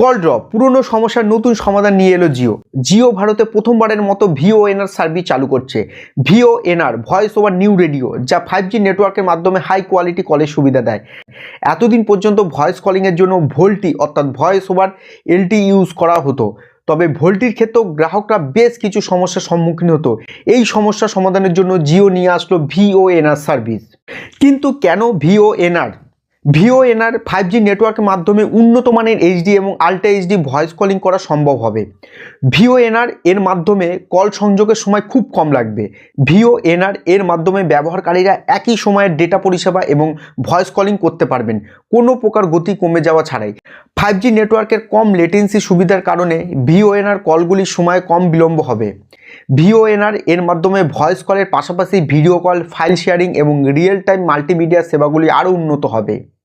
Call drop, পুরনো সমস্যার নতুন সমাধান নিয়ে এলো জিও। জিও ভারতে প্রথমবারের মতো ভিওএনআর সার্ভিস চালু করছে। VoNR, voice over new radio, যা ফাইভ জি নেটওয়ার্কের মাধ্যমে হাই কোয়ালিটি কলের সুবিধা দেয়। এতদিন পর্যন্ত ভয়েস কলিংয়ের জন্য ভোল্টি অর্থাৎ ভয়েস ওভার এলটি ইউজ করা হতো। তবে ভোল্টির ক্ষেত্রেও গ্রাহকরা বেশ কিছু সমস্যার সম্মুখীন হতো। এই সমস্যা সমাধানের জন্য জিও নিয়ে আসলো ভিওএনআর সার্ভিস। কিন্তু কেন ভিওএনআর? ভিওএনআর ফাইভ জি নেটওয়ার্কের মাধ্যমে উন্নত মানের এইচডি এবং আল্ট্রা এইচডি ভয়েস কলিং করা সম্ভব হবে। ভিওএনআর এর মাধ্যমে কল সংযোগের সময় খুব কম লাগবে। ভিওএনআর এর মাধ্যমে ব্যবহারকারীরা একই সময়ে ডেটা পরিষেবা এবং ভয়েস কলিং করতে পারবেন। কোনো প্রকার গতি কমে যাওয়া ছাড়াই। ফাইভ জি নেটওয়ার্কের কম লেটেন্সি সুবিধার কারণে ভিওএনআর কলগুলির সময় কম বিলম্ব হবে। ভিওএনআর এর মাধ্যমে ভয়েস কলের পাশাপাশি ভিডিও কল, ফাইল শেয়ারিং এবং রিয়েল টাইম মাল্টিমিডিয়া সেবাগুলি আরও উন্নত হবে।